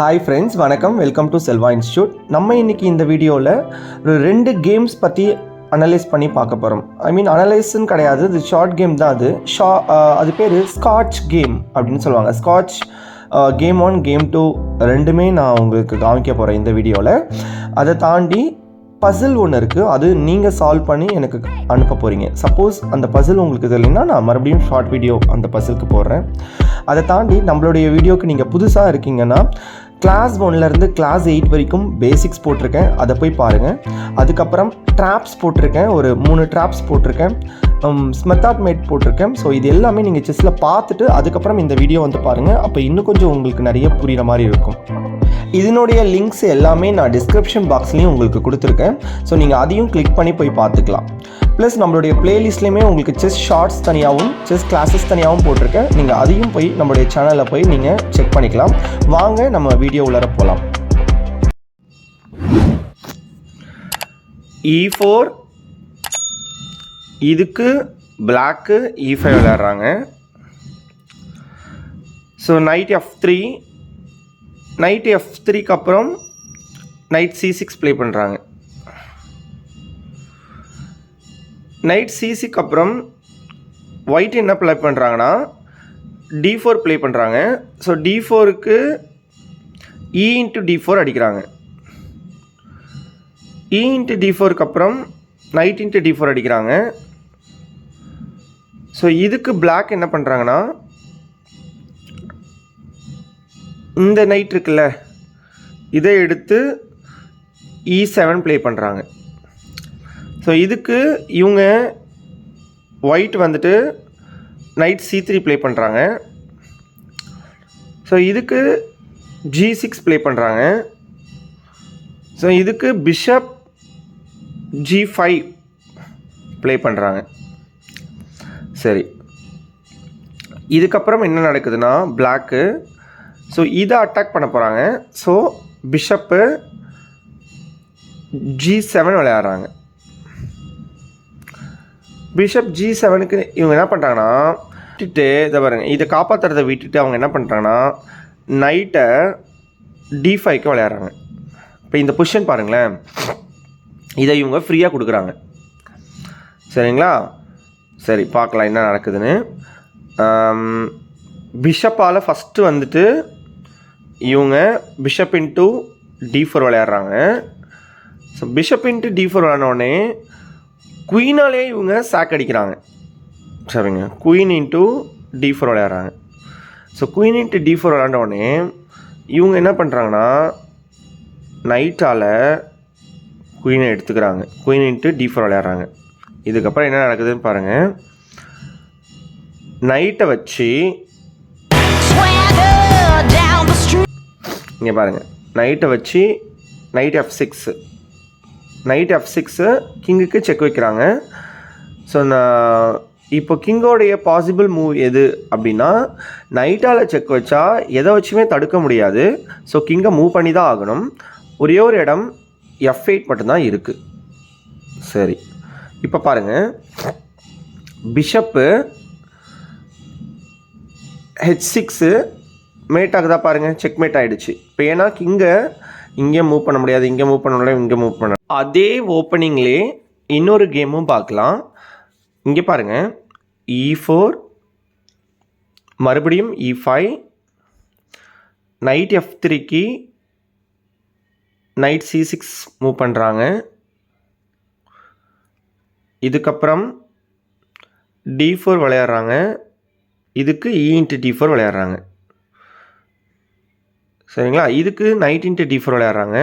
Hi friends வணக்கம். Welcome to Selva institute நம்ம இன்னைக்கு இந்த வீடியோவில் ஒரு ரெண்டு கேம்ஸ் பற்றி அனலைஸ் பண்ணி பார்க்க போகிறோம் ஐ மீன் அனலைஸ்ன்னு கிடையாது. இது ஷார்ட் கேம் தான் அது. ஷா uh, அது பேர் ஸ்காட்ச் கேம் அப்படின்னு சொல்லுவாங்க. Scotch game one game two ரெண்டுமே நான் உங்களுக்கு காமிக்க போகிறேன் இந்த வீடியோவில் அதை தாண்டி பசில் ஒன்று இருக்குது அது நீங்கள் சால்வ் பண்ணி எனக்கு அனுப்ப போகிறீங்க சப்போஸ் அந்த பசில் உங்களுக்கு தெரியலனா நான் மறுபடியும் ஷார்ட் வீடியோ அந்த பசிலுக்கு போடுறேன் அதை தாண்டி நம்மளுடைய வீடியோக்கு நீங்கள் புதுசாக இருக்கீங்கன்னா கிளாஸ் ஒன்லேருந்து கிளாஸ் எயிட் வரைக்கும் பேசிக்ஸ் போட்டிருக்கேன். அதை போய் பாருங்கள் அதுக்கப்புறம் ட்ராப்ஸ் போட்டிருக்கேன். ஒரு மூணு ட்ராப்ஸ் போட்டிருக்கேன். ஸ்மெத்தாட் மேட் போட்டிருக்கேன். ஸோ இது எல்லாமே நீங்கள் செஸ்ஸில் பார்த்துட்டு அதுக்கப்புறம் இந்த வீடியோ வந்து பாருங்கள் அப்போ இன்னும் கொஞ்சம் உங்களுக்கு நிறைய புரிகிற மாதிரி இருக்கும். இதனுடைய லிங்க்ஸ் எல்லாமே நான் டிஸ்கிரிப்ஷன் பாக்ஸ்லேயும் உங்களுக்கு கொடுத்துருக்கேன். ஸோ நீங்கள் அதையும் கிளிக் பண்ணி போய் பார்த்துக்கலாம். ப்ளஸ் நம்மளுடைய பிளேலிஸ்ட்லேயுமே உங்களுக்கு செஸ் ஷார்ட்ஸ் தனியாகவும் செஸ் கிளாஸஸ் தனியாகவும் போட்டிருக்கேன். நீங்கள் அதையும் போய் நம்மளுடைய சேனலில் போய் நீங்கள் செக் பண்ணிக்கலாம். வாங்க நம்ம வீடியோ உள்ளார போகலாம் E இ ஃபோர் இதுக்கு பிளாக்கு இ ஃபைவ் விளையாடுறாங்க. So knight F three knight F த்ரீக்கு அப்புறம் நைட் சி சிக்ஸ் ப்ளே பண்ணுறாங்க நைட் சி சிக்கு அப்புறம் ஒயிட் என்ன ப்ளே பண்ணுறாங்கன்னா டி ஃபோர் ப்ளே பண்ணுறாங்க ஸோ டி ஃபோருக்கு E e into D four அடிக்கிறாங்க. இ இன்ட்டு டி ஃபோருக்கு அப்புறம் நைட் இன்ட்டு டி ஃபோர் அடிக்கிறாங்க. ஸோ இதுக்கு பிளாக் என்ன பண்ணுறாங்கன்னா இந்த நைட் இருக்குல்ல இதை எடுத்து e இ செவன் ப்ளே பண்ணுறாங்க ஸோ இதுக்கு இவங்க ஒயிட் வந்துட்டு நைட் சி த்ரீ ப்ளே பண்ணுறாங்க ஸோ இதுக்கு ஜி சிக்ஸ் ப்ளே பண்ணுறாங்க ஸோ இதுக்கு பிஷப் ஜி ஃபைவ் ப்ளே பண்ணுறாங்க சரி. இதுக்கப்புறம் என்ன நடக்குதுன்னா பிளாக்கு ஸோ இதை அட்டாக் பண்ண போகிறாங்க ஸோ பிஷப்பு ஜி செவன் விளையாடுறாங்க. பிஷப் ஜி செவனுக்கு இவங்க என்ன பண்ணுறாங்கன்னா விட்டுட்டு இதை பாருங்க. இதை காப்பாற்றுறதை விட்டுட்டு அவங்க என்ன பண்ணுறாங்கன்னா நைட்டை டி ஃபைவ்க்கு விளையாடுறாங்க. இப்போ இந்த பொசிஷன் பாருங்களேன். இதை இவங்க ஃப்ரீயாக கொடுக்குறாங்க. சரிங்களா? சரி பார்க்கலாம் என்ன நடக்குதுன்னு. பிஷப்பால் ஃபஸ்ட்டு வந்துட்டு இவங்க பிஷப் இன்ட்டு டி ஃபோர் விளையாடுறாங்க. So bishop into D four விளையாடனோடனே குயினாலே இவங்க சாக் அடிக்கிறாங்க. சரிங்க குயின் இன்ட்டு டி ஃபோர் விளையாடுறாங்க. So queen into D four விளையாண்டோடனே இவங்க என்ன பண்ணுறாங்கன்னா நைட்டால் குயினை எடுத்துக்கிறாங்க. குயின் இன்ட்டு டி ஃபோர் விளையாடுறாங்க. இதுக்கப்புறம் என்ன நடக்குதுன்னு பாருங்கள் நைட்டை வச்சு இங்கே பாருங்கள் நைட்டை வச்சு knight F six knight F six கிங்குக்கு check வைக்கிறாங்க. ஸோ நான் இப்போ கிங்கோடைய பாசிபிள் மூவ் எது அப்படின்னா நைட்டால் செக் வச்சா எதை வச்சுமே தடுக்க முடியாது. ஸோ கிங்கை மூவ் பண்ணி தான் ஆகணும். ஒரே ஒரு இடம் எஃப் எயிட் மட்டும்தான் இருக்குது சரி. இப்போ பாருங்கள் பிஷப்பு ஹெச் சிக்ஸு மேட் ஆகுதா பாருங்கள் செக் மேட் ஆகிடுச்சு இப்போ ஏன்னா இங்கே இங்கே மூவ் பண்ண முடியாது. இங்கே மூவ் பண்ண முடியாது. இங்கே மூவ் பண்ண அதே ஓப்பனிங்லே இன்னொரு கேமும் பார்க்கலாம். இங்கே பாருங்கள் இ e ஃபோர் மறுபடியும் இ ஃபைவ் நைட் எஃப் த்ரீக்கு நைட் சி சிக்ஸ் மூவ் பண்ணுறாங்க இதுக்கப்புறம் டி ஃபோர் விளையாடுறாங்க. இதுக்கு இ இன்ட்டு டி ஃபோர் விளையாடுறாங்க. சரிங்களா? இதுக்கு நைட் இன்ட்டு டி ஃபோர் விளையாடுறாங்க.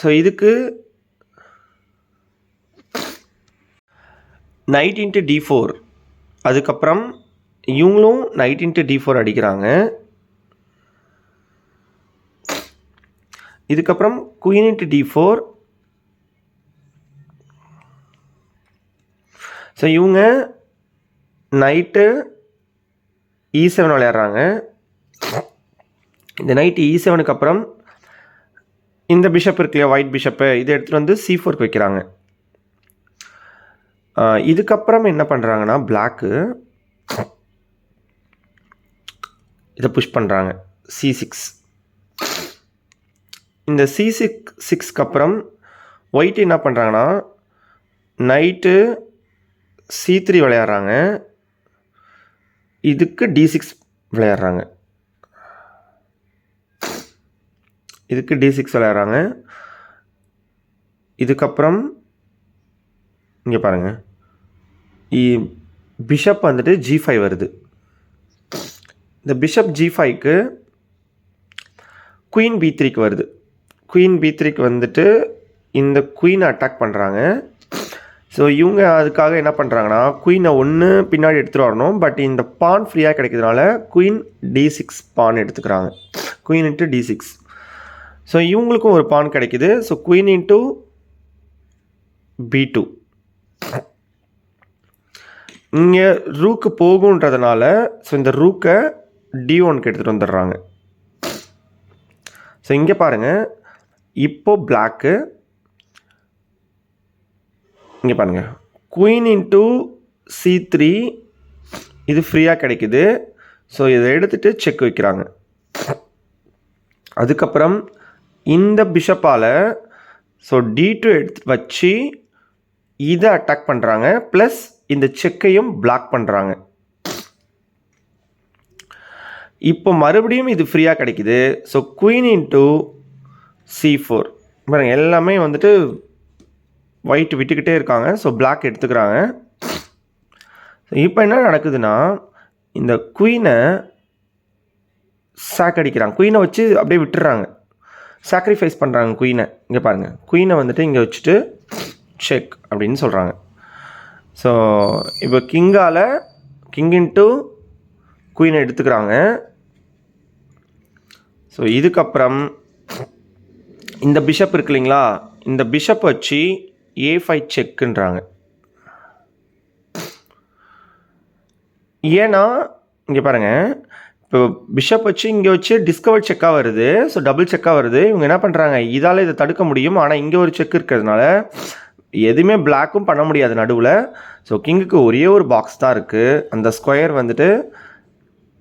ஸோ இதுக்கு நைட் இன்ட்டு டி ஃபோர் அதுக்கப்புறம் இவங்களும் நைட் இன்ட்டு டி ஃபோர் அடிக்கிறாங்க. இதுக்கப்புறம் queen into D four so இவங்க நைட்டு இ செவன் விளையாடுறாங்க. இந்த நைட்டு இ செவனுக்கு அப்புறம் இந்த பிஷப் இருக்கு இல்லையா ஒயிட் பிஷப்பு இதை எடுத்துகிட்டு வந்து சி ஃபோருக்கு வைக்கிறாங்க. இதுக்கப்புறம் என்ன பண்ணுறாங்கன்னா பிளாக்கு இதை புஷ் பண்ணுறாங்க சி சிக்ஸ் இந்த சி சிக் சிக்ஸ்க்கு அப்புறம் ஒயிட் என்ன பண்ணுறாங்கன்னா நைட்டு சி த்ரீ விளையாடுறாங்க. இதுக்கு டி சிக்ஸ் விளையாடுறாங்க. இதுக்கு டி சிக்ஸ் விளையாடுறாங்க. இதுக்கப்புறம் இங்கே பாருங்கள் பிஷப் வந்துட்டு ஜி ஃபைவ் வருது. இந்த பிஷப் ஜி ஃபைவ்க்கு குயின் பி த்ரீக்கு வருது. குயின் பி த்ரீக்கு வந்துட்டு இந்த குயினை அட்டாக் பண்ணுறாங்க ஸோ இவங்க அதுக்காக என்ன பண்ணுறாங்கன்னா குயினை ஒன்று பின்னாடி எடுத்துகிட்டு வரணும். பட் இந்த பான் ஃப்ரீயாக கிடைக்கிறதுனால குயின் டி சிக்ஸ் பான் எடுத்துக்கிறாங்க. Queen into D six so இவங்களுக்கும் ஒரு பான் கிடைக்கிது. So queen into B two இங்கே ரூக்கு போகுன்றதுனால ஸோ இந்த ரூக்கை டி ஒனுக்கு எடுத்துகிட்டு வந்துடுறாங்க. ஸோ இங்கே பாருங்கள் இப்போ பிளாக்கு இங்கே பாருங்கள் குயின் இன்ட்டு சி த்ரீ இது ஃப்ரீயாக கிடைக்குது. ஸோ இதை எடுத்துகிட்டு செக் வைக்கிறாங்க. அதுக்கப்புறம் இந்த பிஷப்பால் ஸோ டி டூ எடுத்து வச்சு இதை அட்டாக் பண்ணுறாங்க ப்ளஸ் இந்த செக்கையும் பிளாக் பண்ணுறாங்க இப்போ மறுபடியும் இது ஃப்ரீயாக கிடைக்குது. So queen into C four பாருங்க எல்லாமே வந்துட்டு ஒயிட் விட்டுக்கிட்டே இருக்காங்க. ஸோ பிளாக் எடுத்துக்கிறாங்க. இப்போ என்ன நடக்குதுன்னா இந்த குயினை சாக் அடிக்கிறாங்க. குயினை வச்சு அப்படியே விட்டுறாங்க. சாக்ரிஃபைஸ் பண்ணுறாங்க குயினை இங்கே பாருங்கள் குயினை வந்துட்டு இங்கே வச்சுட்டு செக் அப்படின்னு சொல்கிறாங்க ஸோ இப்போ கிங்கால் கிங்கின் டு குயினை எடுத்துக்கிறாங்க. ஸோ இதுக்கப்புறம் இந்த பிஷப் இருக்கு இல்லைங்களா? இந்த பிஷப் வச்சு ஏ ஃபைவ் செக்குன்றாங்க ஏன்னா இங்கே பாருங்கள் இப்போ பிஷப் வச்சு இங்கே வச்சு டிஸ்கவர் செக்காக வருது. ஸோ டபுள் செக்காக வருது. இவங்க என்ன பண்ணுறாங்க இதால் இதை தடுக்க முடியும். ஆனால் இங்கே ஒரு செக் இருக்கிறதுனால எதுவுமே பிளாக்கும் பண்ண முடியாது நடுவில். ஸோ கிங்குக்கு ஒரே ஒரு பாக்ஸ் தான் இருக்குது அந்த ஸ்கொயர் வந்துட்டு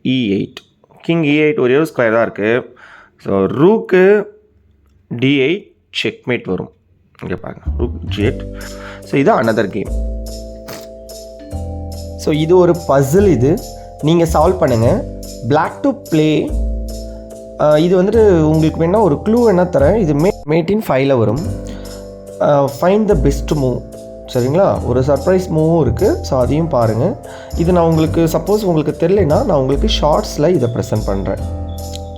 E eight king E eight ஒரே ஒரு ஸ்கொயர் தான் இருக்குது ஸோ ரூக்கு டிஐ செக்மேட் வரும். இங்கே பாருங்க. ரூக் ஸோ இது அனதர் கேம் ஸோ இது ஒரு பசில் இது. நீங்கள் சால்வ் பண்ணுங்கள் பிளாக் டு ப்ளே இது வந்துட்டு உங்களுக்கு வேணால் ஒரு க்ளூ என்ன தரேன். இது மே மேட்டின் ஃபைவ்ல வரும். ஃபைண்ட் த பெஸ்ட் மூவ் சரிங்களா? ஒரு சர்ப்ரைஸ் மூவும் இருக்குது ஸோ அதையும் பாருங்கள் இது நான் உங்களுக்கு சப்போஸ் உங்களுக்கு தெரியலனா நான் உங்களுக்கு ஷார்ட்ஸில் இதை ப்ரெசென்ட் பண்ணுறேன்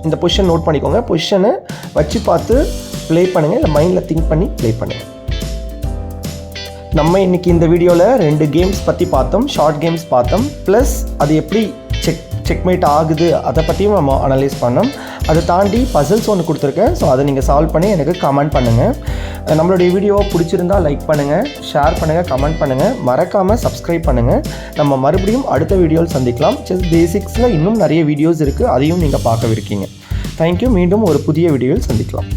இந்த பொசிஷன் நோட் பண்ணிக்கோங்க. பொசிஷனை வச்சு பார்த்து ப்ளே பண்ணுங்கள் இல்லை மைண்டில் திங்க் பண்ணி ப்ளே பண்ணுங்கள் நம்ம இன்றைக்கி இந்த வீடியோவில் ரெண்டு கேம்ஸ் பற்றி பார்த்தோம். ஷார்ட் கேம்ஸ் பார்த்தோம். ப்ளஸ் அது எப்படி செக்மேட் ஆகுது அதை பற்றியும் நம்ம அனலைஸ் பண்ணோம். அதை தாண்டி பசில்ஸ் ஒன்று கொடுத்துருக்கேன். ஸோ அதை நீங்கள் சால்வ் பண்ணி எனக்கு கமெண்ட் பண்ணுங்கள் நம்மளுடைய வீடியோவை பிடிச்சிருந்தா லைக் பண்ணுங்கள் ஷேர் பண்ணுங்கள் கமெண்ட் பண்ணுங்கள் மறக்காமல் சப்ஸ்கிரைப் பண்ணுங்கள் நம்ம மறுபடியும் அடுத்த வீடியோவில் சந்திக்கலாம். செஸ் பேசிக்ஸில் இன்னும் நிறைய வீடியோஸ் இருக்குது அதையும் நீங்கள் பார்க்கவிருக்கீங்க. தேங்க்யூ மீண்டும் ஒரு புதிய வீடியோவில் சந்திக்கலாம்.